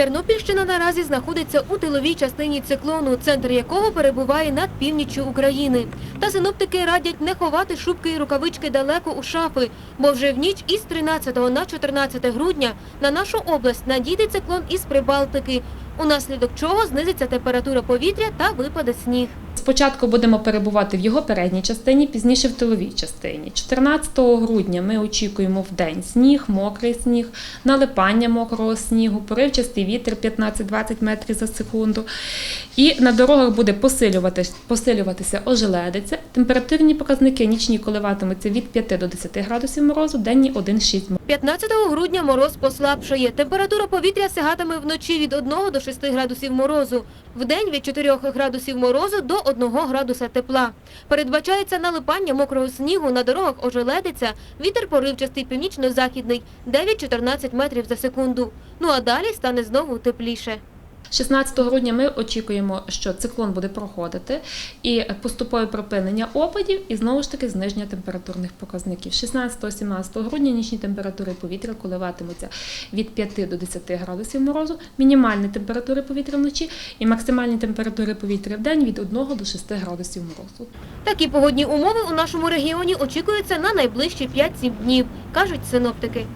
Тернопільщина наразі знаходиться у тиловій частині циклону, центр якого перебуває над північчю України. Та синоптики радять не ховати шубки і рукавички далеко у шафи, бо вже в ніч із 13 на 14 грудня на нашу область надійде циклон із Прибалтики, унаслідок чого знизиться температура повітря та випаде сніг. Спочатку будемо перебувати в його передній частині, пізніше в тиловій частині. 14 грудня ми очікуємо в день сніг, мокрий сніг, налипання мокрого снігу, поривчастий вітер 15-20 метрів за секунду. І на дорогах буде посилюватись, посилюватися ожеледиця. Температурні показники нічні коливатимуться від 5 до 10 градусів морозу, денні 1-6 15 грудня мороз послабшає. Температура повітря сягатиме вночі від 1 до 6 градусів морозу. Вдень від 4 градусів морозу до 1 градуса тепла. Передбачається налипання мокрого снігу, на дорогах ожеледиться, вітер поривчастий північно-західний 9-14 метрів за секунду. Ну а далі стане знову тепліше. 16 грудня ми очікуємо, що циклон буде проходити і поступове припинення опадів і знову ж таки зниження температурних показників. 16-17 грудня нічні температури повітря коливатимуться від 5 до 10 градусів морозу, мінімальні температури повітря вночі і максимальні температури повітря в день від 1 до 6 градусів морозу. Такі погодні умови у нашому регіоні очікуються на найближчі 5-7 днів, кажуть синоптики.